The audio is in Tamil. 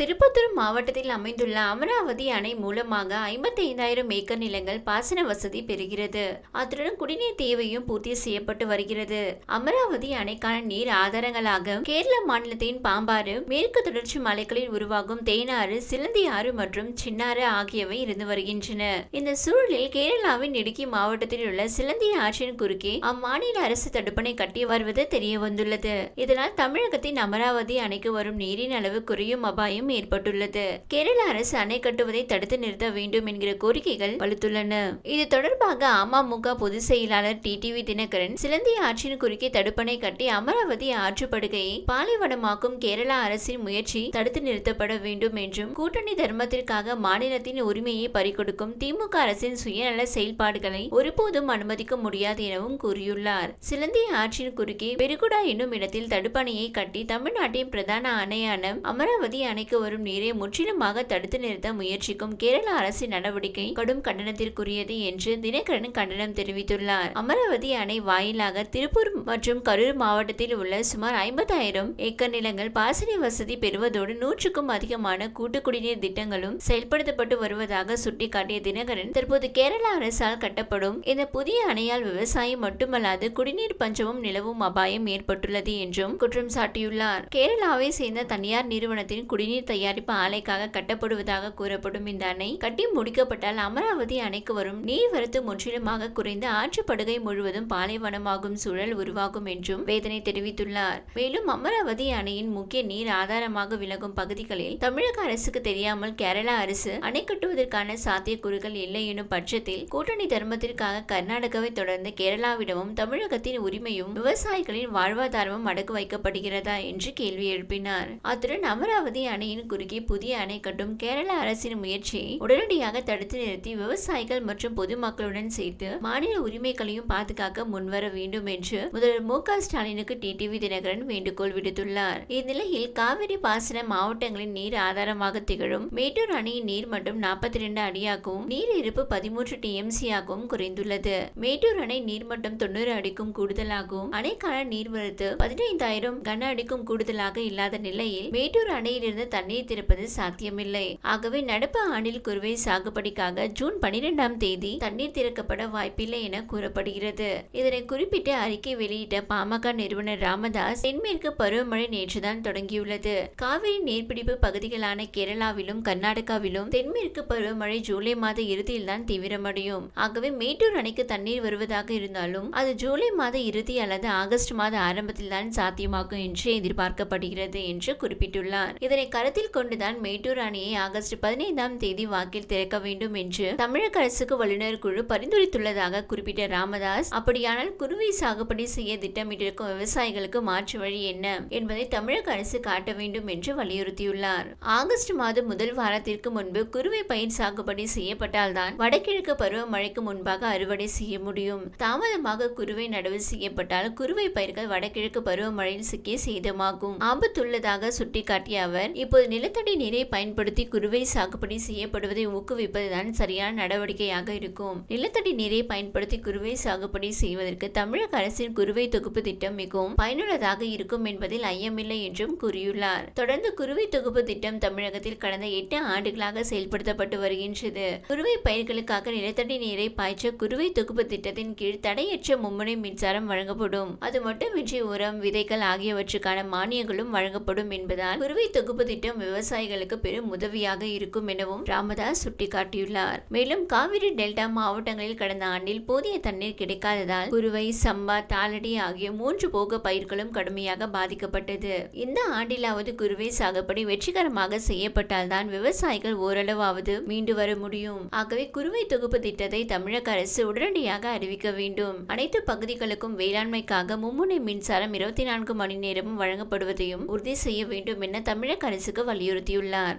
திருப்பத்தூர் மாவட்டத்தில் அமைந்துள்ள அமராவதி அணை மூலமாக ஐம்பத்தி ஐந்தாயிரம் ஏக்கர் நிலங்கள் பாசன வசதி பெறுகிறது. அத்துடன் குடிநீர் தேவையும் பூர்த்தி செய்யப்பட்டு வருகிறது. அமராவதி அணைக்கான நீர் ஆதாரங்களாக கேரள மாநிலத்தின் பாம்பாறு மேற்கு தொடர்ச்சி மலைகளில் உருவாகும் தேனாறு சிலந்தி ஆறு மற்றும் சின்னாறு ஆகியவை இருந்து வருகின்றன. இந்த சூழலில் கேரளாவின் இடுக்கி மாவட்டத்தில் உள்ள சிலந்தி ஆற்றின் குறுக்கே அம்மாநில அரசு தடுப்பணை கட்டி வருவது தெரிய வந்துள்ளது இதனால் தமிழகத்தின் அமராவதி அணைக்கு வரும் நீரின் அளவு குறையும் அபாயம் ஏற்பட்டுள்ளது. கேரள அரசு அணை கட்டுவதை தடுத்து நிறுத்த வேண்டும் என்கிற கோரிக்கைகள் வலுத்துள்ளன. இது தொடர்பாக அமமுக பொதுச் செயலாளர் டிடிவி தினகரன் சிலந்தி ஆற்றின் குறுக்கே தடுப்பணை கட்டி அமராவதி ஆற்றுப்படுகையை பாலைவனமாக்கும் கேரளா அரசின் முயற்சி தடுத்து நிறுத்தப்பட வேண்டும் என்றும் கூட்டணி தர்மத்திற்காக மாநிலத்தின் உரிமையை பறிகொடுக்கும் திமுக அரசின் சுயநல செயல்பாடுகளை ஒருபோதும் அனுமதிக்க முடியாது எனவும் கூறியுள்ளார். சிலந்தி ஆற்றின் குறுக்கே பெருகுடா என்னும் இடத்தில் தடுப்பணையை கட்டி தமிழ்நாட்டின் பிரதான அணையான அமராவதி அணைக்கு வரும் நீரை முற்றிலுமாக தடுத்து நிறுத்த முயற்சிக்கும் கேரள அரசின் நடவடிக்கை கடும் கண்டனத்திற்குரியது என்று தினகரன் கண்டனம் தெரிவித்துள்ளார். அமராவதி அணை வாயிலாக திருப்பூர் மற்றும் கரூர் மாவட்டத்தில் உள்ள சுமார் ஐம்பதாயிரம் ஏக்கர் நிலங்கள் பாசன வசதி பெறுவதோடு நூற்றுக்கும் அதிகமான கூட்டு குடிநீர் திட்டங்களும் செயல்படுத்தப்பட்டு வருவதாக சுட்டிக்காட்டிய தினகரன் தற்போது கேரள அரசால் கட்டப்படும் இந்த புதிய அணையால் விவசாயம் மட்டுமல்லாது குடிநீர் பஞ்சமும் நிலவும் அபாயம் ஏற்பட்டுள்ளது என்றும் குற்றம் சாட்டியுள்ளார். கேரளாவை சேர்ந்த தனியார் நிறுவனத்தின் குடிநீர் தயாரிப்பு ஆலைக்காக கட்டப்படுவதாக கூறப்படும் இந்த அணை கட்டி முடிக்கப்பட்டால் அமராவதி அணைக்கு வரும் நீர்வரத்து முற்றிலுமாக குறைந்து ஆற்றுப்படுகை முழுவதும் பாலைவனமாகும் சூழல் உருவாகும் என்றும் வேதனை தெரிவித்துள்ளார். மேலும் அமராவதி அணையின் முக்கிய நீர் ஆதாரமாக விலகும் பகுதிகளில் தமிழக அரசுக்கு தெரியாமல் கேரளா அரசு அணை கட்டுவதற்கான சாத்தியக்கூறுகள் இல்லை எனும் பட்சத்தில் கூட்டணி தர்மத்திற்காக கர்நாடகாவை தொடர்ந்து கேரளாவிடமும் தமிழகத்தின் உரிமையும் விவசாயிகளின் வாழ்வாதாரமும் அடக்கு வைக்கப்படுகிறதா என்று கேள்வி எழுப்பினார். அத்துடன் அமராவதி அணை அணையின் குறுக்கே புதிய அணை கட்டும் கேரள அரசின் முயற்சியை உடனடியாக தடுத்து நிறுத்தி விவசாயிகள் மற்றும் பொதுமக்களுடன் சேர்த்து மாநில உரிமைகளையும் பாதுகாக்க முன்வர வேண்டும் என்று முதல்வர் மு க ஸ்டாலினுக்கு டிடிவி தினகரன் வேண்டுகோள் விடுத்துள்ளார். இந்நிலையில் காவிரி பாசன மாவட்டங்களின் நீர் ஆதாரமாக திகழும் மேட்டூர் அணையின் நீர் மட்டும் நாற்பத்தி ரெண்டு அடியாகவும் நீர் இருப்பு பதிமூன்று டிஎம்சி ஆகவும் குறைந்துள்ளது. மேட்டூர் அணை நீர்மட்டம் தொண்ணூறு அடிக்கும் கூடுதலாகவும் அணைக்கான நீர்வரத்து பதினைந்தாயிரம் கன அடிக்கும் கூடுதலாக இல்லாத நிலையில் மேட்டூர் அணையிலிருந்து தண்ணீர் திறப்பது சாத்தியமில்லை. ஆகவே நடப்பு ஆண்டில் குறுவை சாகுபடிக்காக ஜூன் பனிரெண்டாம் தேதி தண்ணீர் திறக்கப்பட வாய்ப்பில்லை என கூறப்படுகிறது. இதனை குறிப்பிட்டு அறிக்கை வெளியிட்ட பாமக நிறுவனர் ராமதாஸ் தென்மேற்கு பருவமழை நேற்றுதான் தொடங்கியுள்ளது. காவிரி நீர்பிடிப்பு பகுதிகளான கேரளாவிலும் கர்நாடகாவிலும் தென்மேற்கு பருவமழை ஜூலை மாத இறுதியில் தான் தீவிரமடையும். ஆகவே மேட்டூர் அணைக்கு தண்ணீர் வருவதாக இருந்தாலும் அது ஜூலை மாத இறுதி அல்லது ஆகஸ்ட் மாத ஆரம்பத்தில் தான் சாத்தியமாகும் என்று எதிர்பார்க்கப்படுகிறது என்று குறிப்பிட்டுள்ளார். இதனை கருத்தில் கொண்டுதான் மேட்டூர் அணையை ஆகஸ்ட் பதினைந்தாம் தேதி வாக்கில் திறக்க வேண்டும் என்று தமிழக அரசுக்கு வல்லுநர் குழு பரிந்துரைத்துள்ளதாக குறிப்பிட்ட ராமதாஸ் அப்படியானால் குருவை சாகுபடி செய்ய திட்டமிட்டிருக்கும் விவசாயிகளுக்கு மாற்று வழி என்ன? என்பதை தமிழக அரசு காட்ட வேண்டும் என்று வலியுறுத்தியுள்ளார். ஆகஸ்ட் மாதம் முதல் வாரத்திற்கு முன்பு குறுவை பயிர் சாகுபடி செய்யப்பட்டால்தான் வடகிழக்கு பருவமழைக்கு முன்பாக அறுவடை செய்ய முடியும். தாமதமாக குறுவை நடவு செய்யப்பட்டால் குறுவை பயிர்கள் வடகிழக்கு பருவமழையில் சிக்கி சேதமாகும். ஆபத்துள்ளதாக சுட்டிக்காட்டிய அவர் இப்போ இப்போது நிலத்தடி நீரை பயன்படுத்தி குருவை சாகுபடி செய்யப்படுவதை ஊக்குவிப்பதுதான் சரியான நடவடிக்கையாக இருக்கும். நிலத்தடி நீரை பயன்படுத்தி குருவை சாகுபடி செய்வதற்கு தமிழக அரசின் குறுவை தொகுப்பு திட்டம் மிகவும் பயனுள்ளதாக இருக்கும் என்பதில் ஐயமில்லை என்றும் கூறியுள்ளார். தொடர்ந்து குறுவை தொகுப்பு திட்டம் தமிழகத்தில் கடந்த எட்டு ஆண்டுகளாக செயல்படுத்தப்பட்டு வருகின்றது. குருவை பயிர்களுக்காக நிலத்தடி நீரை பாய்ச்ச குருவை தொகுப்பு திட்டத்தின் கீழ் தடையற்ற மும்முனை மின்சாரம் வழங்கப்படும். அது மட்டுமின்றி உரம் விதைகள் ஆகியவற்றுக்கான மானியங்களும் வழங்கப்படும் என்பதால் குருவை தொகுப்பு திட்டம் விவசாயிகளுக்கு பெரும் உதவியாக இருக்கும் எனவும் ராமதாஸ் சுட்டிக்காட்டியுள்ளார். மேலும் காவிரி டெல்டா மாவட்டங்களில் கடந்த ஆண்டில் போதிய தண்ணீர் கிடைக்காததால் குருவை சம்பா தாளடி ஆகிய மூன்று போக பயிர்களும் கடுமையாக பாதிக்கப்பட்டது. இந்த ஆண்டிலாவது குருவை சாகுபடி வெற்றிகரமாக செய்யப்பட்டால்தான் விவசாயிகள் ஓரளவாவது மீண்டு வர முடியும். ஆகவே குருவை தொகுப்பு திட்டத்தை தமிழக அரசு உடனடியாக அறிவிக்க வேண்டும். அனைத்து பகுதிகளுக்கும் வேளாண்மைக்காக மும்முனை மின்சாரம் இருபத்தி நான்கு மணி நேரமும் வழங்கப்படுவதையும் உறுதி செய்ய வேண்டும் என தமிழக அரசுக்கு வலியுறுத்தியுள்ளார்.